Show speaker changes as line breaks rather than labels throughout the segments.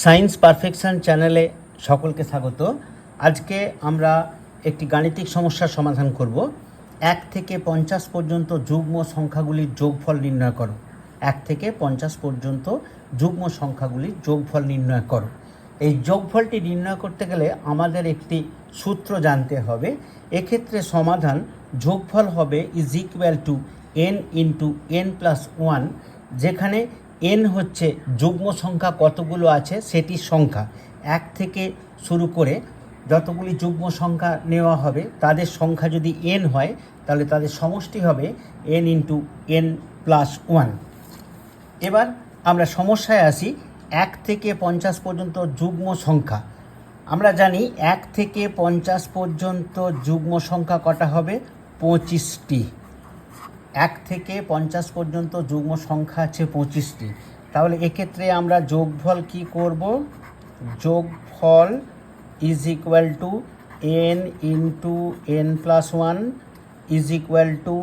Science perfection চ্যানেলে সকলকে স্বাগত। আজকে আমরা একটি গাণিতিক সমস্যার সমাধান করব। এক থেকে পঞ্চাশ পর্যন্ত যুগ্ম সংখ্যাগুলির যোগফল নির্ণয় করো। এক থেকে পঞ্চাশ পর্যন্ত যুগ্ম সংখ্যাগুলির যোগফল নির্ণয় করো। এই যোগফলটি নির্ণয় করতে গেলে আমাদের একটি সূত্র জানতে হবে। এক্ষেত্রে সমাধান যোগফল হবে is equal to n into n plus one যেখানে এন হচ্ছে যুগ্ম সংখ্যা কতগুলো আছে সেটির সংখ্যা। এক থেকে শুরু করে যতগুলি যুগ্ম সংখ্যা নেওয়া হবে, তাদের সংখ্যা যদি এন হয়, তাহলে তাদের সমষ্টি হবে n into n plus one এবার আমরা সমস্যায় আসি, এক থেকে পঞ্চাশ পর্যন্ত যুগ্ম সংখ্যা। আমরা জানি এক থেকে পঞ্চাশ পর্যন্ত যুগ্ম সংখ্যা কটা হবে? পঁচিশটি। এক থেকে পঞ্চাশ পর্যন্ত যুগ্ম সংখ্যা আছে পঁচিশটি। তাহলে এক্ষেত্রে আমরা যোগফল কি করব? যোগফল is equal to n into n plus one is equal to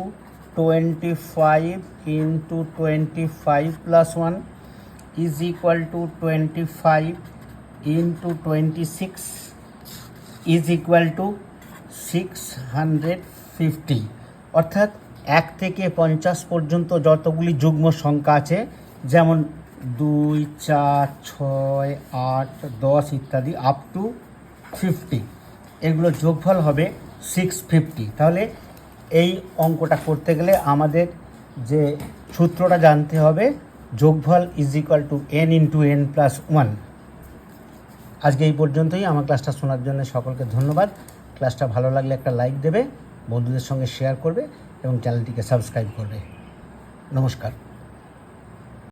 twenty five into twenty five plus one is equal to twenty five into twenty six is equal to six hundred fifty অর্থাৎ এক থেকে পঞ্চাশ পর্যন্ত যতগুলি যুগ্ম সংখ্যা আছে, যেমন দুই, চার, ছয়, আট, দশ ইত্যাদি আপ টু ফিফটি এগুলো যোগফল হবে সিক্স ফিফটি তাহলে এই অঙ্কটা করতে গেলে আমাদের যে সূত্রটা জানতে হবে, যোগফল is equal to n into n plus one আজকে এই পর্যন্তই। আমার ক্লাসটা শোনার জন্য সকলকে ধন্যবাদ। ক্লাসটা ভালো লাগলে একটা লাইক দেবে, বন্ধুদের সঙ্গে শেয়ার করবে। এবং চ্যানেলটিকে সাবস্ক্রাইব করবে নমস্কার